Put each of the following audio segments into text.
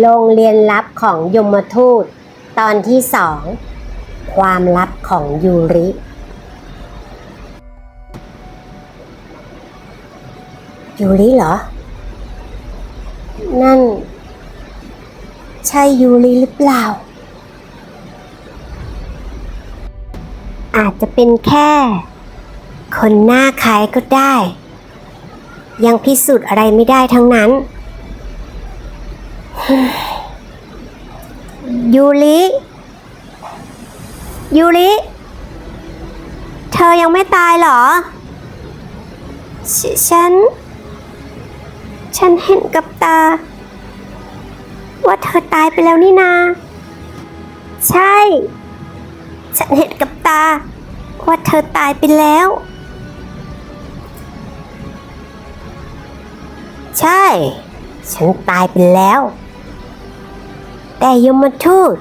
โรงเรียนลับของยมทูต ตอนที่สอง ความลับของยูริ ยูริเหรอ นั่น ใช่ยูริหรือเปล่า อาจจะเป็นแค่ คนหน้าคล้ายก็ได้ ยังพิสูจน์อะไรไม่ได้ทั้งนั้น ยูริยูริ เธอยังไม่ตายเหรอฉฉัน ฉันเห็นกับตา ว่าเธอตายไปแล้วนี่นา ใช่ ฉันเห็นกับตา ว่าเธอตายไปแล้ว ใช่ ฉันตายไปแล้ว แต่ยมทูต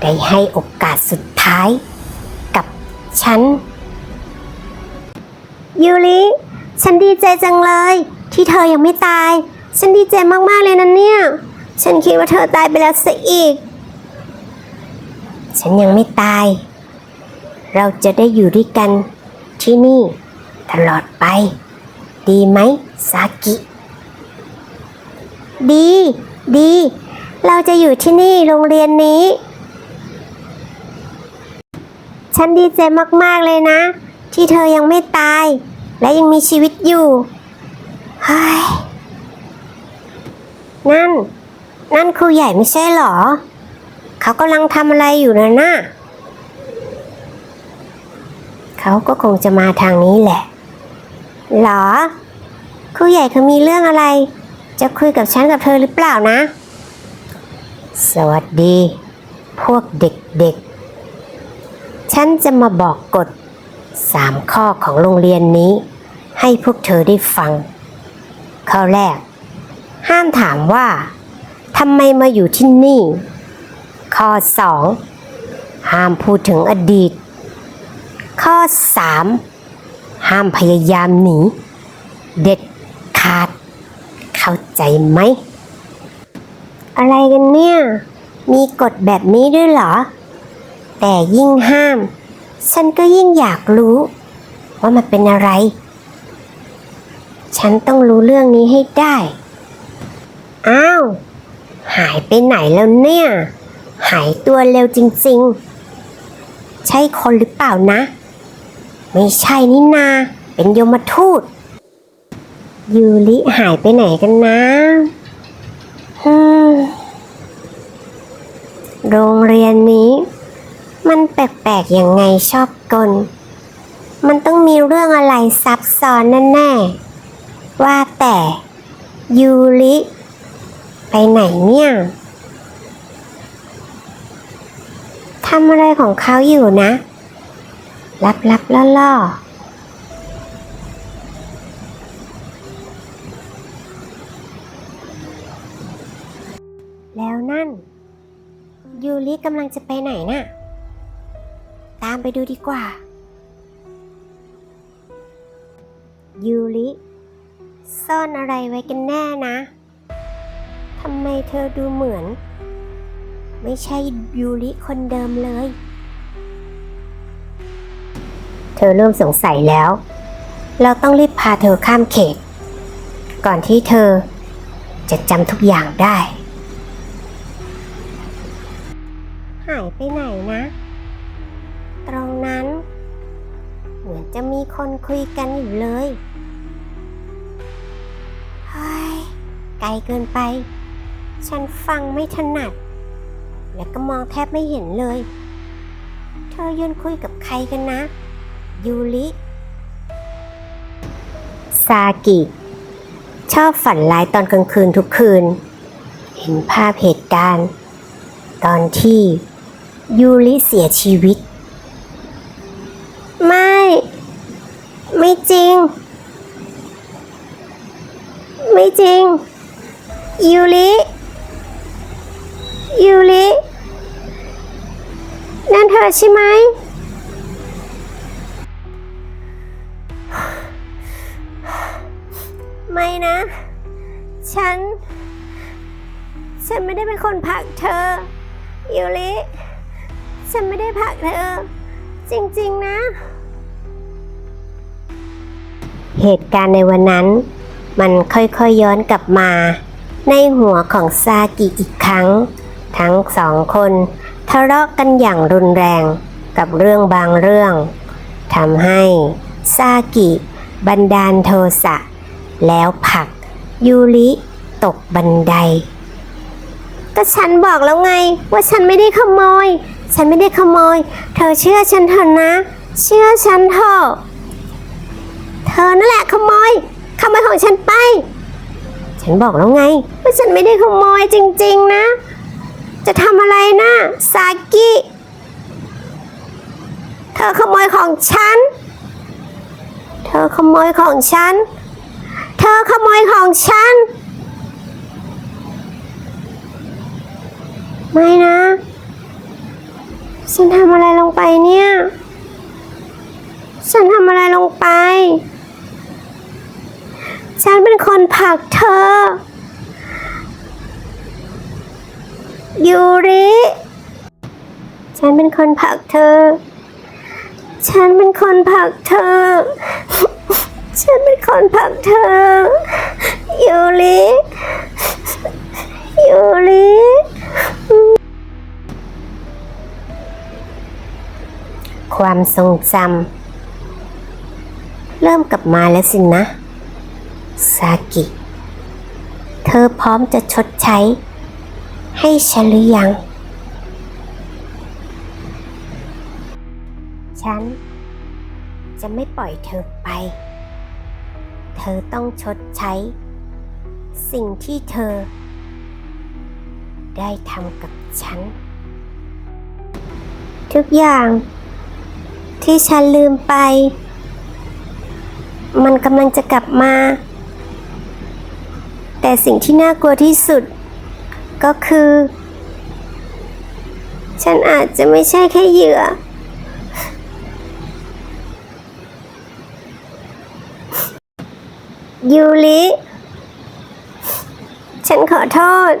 ได้ให้โอกาสสุดท้าย กับฉัน ยูริฉันดีใจจังเลย ที่เธอยังไม่ตาย ฉันดีใจมากๆเลยนะเนี่ย ฉันคิดว่าเธอตายไปแล้วซะอีก ฉันยังไม่ตาย เราจะได้อยู่ด้วยกันที่นี่ ตลอดไป ดีไหม ซากิ ดี ดี เราจะอยู่ที่นี่โรงเรียนนี้ ฉันดีใจมากๆเลยนะ ที่เธอยังไม่ตาย และยังมีชีวิตอยู่เฮ้ยนั่น นั่นครูใหญ่ไม่ใช่หรอ เขากำลังทำอะไรอยู่นะน่ะเขาก็คงจะมาทางนี้แหละ หรอ ครูใหญ่เขามีเรื่องอะไร จะคุยกับฉันกับเธอหรือเปล่านะ สวัสดี พวกเด็กๆ ฉันจะมาบอกกฎสามข้อของโรงเรียนนี้ ให้พวกเธอได้ฟัง ข้อแรก ห้ามถามว่าทำไมมาอยู่ที่นี่ ข้อ2ห้ามพูดถึงอดีต ข้อ3ห้ามพยายามหนี เด็ดขาด เข้าใจไหม อะไรกันเนี่ย มีกฎแบบนี้ด้วยเหรอ แต่ยิ่งห้าม ฉันก็ยิ่งอยากรู้ ว่ามันเป็นอะไร ฉันต้องรู้เรื่องนี้ให้ได้ อ้าว หายไปไหนแล้วเนี่ย หายตัวเร็วจริง ๆ ใช่คนหรือเปล่านะ ไม่ใช่นี่นา เป็นโยมทูตยูริหายไปไหนกันนะฮึม โรงเรียนนี้ มันแปลกๆยังไงชอบกล มันต้องมีเรื่องอะไรซับซ้อนแน่ๆ ว่าแต่ยูริ ไปไหนเนี่ยทำอะไรของเขาอยู่นะ ลับลับล่อล่อๆแล้วนั่น ยูริกำลังจะไปไหนน่ะ ตามไปดูดีกว่า ยูริ ซ่อนอะไรไว้กันแน่นะ ทำไมเธอดูเหมือน ไม่ใช่ยูริคนเดิมเลย เธอเริ่มสงสัยแล้ว เราต้องรีบพาเธอข้ามเขต ก่อนที่เธอจะจำทุกอย่างได้ ไปไหนนะ ตรงนั้น เหมือนจะมีคนคุยกันอยู่เลยเฮ้ยไกลเกินไป ฉันฟังไม่ถนัด และก็มองแทบไม่เห็นเลย เธอยืนคุยกับใครกันนะ ยูริซากิ ชอบฝันร้ายตอนกลางคืนทุกคืน เห็นภาพเหตุการณ์ ตอนที่ ยูริเสียชีวิต ไม่ ไม่จริง ไม่จริง ยูริยูรินั่นเธอใช่ไหม ไม่นะ ฉัน ฉันไม่ได้เป็นคนผลักเธอยูริ ฉันไม่ได้ผลักเธอ จริงๆนะ เหตุการณ์ในวันนั้น มันค่อยๆย้อนกลับมา ในหัวของซากิอีกครั้ง ทั้งสองคนทะเลาะกันอย่างรุนแรงกับเรื่องบางเรื่องทำให้ซากิบันดาลโทสะ แล้วผัก ยูริตกบันได ก็ฉันบอกแล้วไงว่าฉันไม่ได้ขโมย ฉันไม่ได้ขโมย เธอเชื่อฉันเถอะนะ เชื่อฉันเถอะเธอนั่นแหละขโมยขโมยของฉันไป ฉันบอกแล้วไงว่าฉันไม่ได้ขโมยจริง ๆ นะ จะทำอะไรนะซากิเธอขโมยของฉัน เธอขโมยของฉัน เธอขโมยของฉัน ไม่นะ ฉันทำอะไรลงไปเนี่ย ฉันทำอะไรลงไป ฉันเป็นคนผลักเธอ ยูริ ฉันเป็นคนผลักเธอ ฉันเป็นคนผลักเธอ ฉันเป็นคนผลักเธอ ยูริ ยูริ ความทรงจำเริ่มกลับมาแล้วสินะ ซากิ เธอพร้อมจะชดใช้ ให้ฉันหรือยัง ฉัน จะไม่ปล่อยเธอไป เธอต้องชดใช้ สิ่งที่เธอ ได้ทำกับฉันทุกอย่าง ที่ฉันลืมไป มันกำลังจะกลับมา แต่สิ่งที่น่ากลัวที่สุด ก็คือ ฉันอาจจะไม่ใช่แค่เหยื่อ ยูริฉันขอโทษ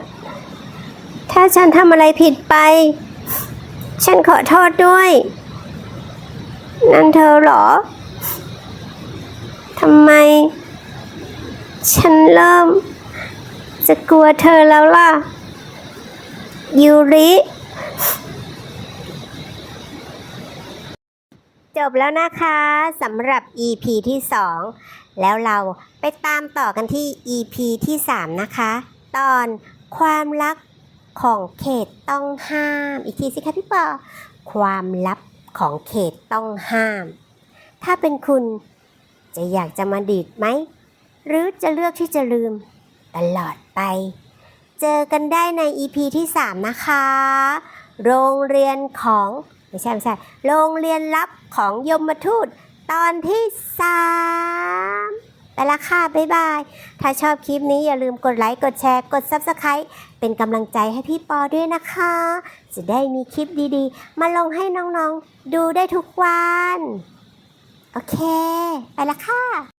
ถ้าฉันทำอะไรผิดไป ฉันขอโทษด้วย นั่นเธอเหรอทำไม ฉันเริ่ม จะกลัวเธอแล้วล่ะ ยูริ จบแล้วนะคะสำหรับ EP ที่ 2 แล้วเราไปตามต่อกันที่ EP ที่ 3 นะคะ ตอนความลับของเขตต้องห้าม อีกทีสิคะพี่ปอความลับ ของเขตต้องห้าม ถ้าเป็นคุณจะอยากจะมาดีดไหม หรือจะเลือกที่จะลืม ตลอดไป เจอกันได้ใน EP ที่ 3 นะคะ โรงเรียนของ ไม่ใช่ไม่ใช่ โรงเรียนลับของยมทูตตอนที่ 3 ไปละค่ะ บ๊ายบาย ถ้าชอบคลิปนี้อย่าลืมกดไลค์ กดแชร์ กด Subscribe เป็นกำลังใจให้พี่ปอด้วยนะคะ จะได้มีคลิปดีๆ มาลงให้น้องๆ ดูได้ทุกวัน โอเค ไปละค่ะ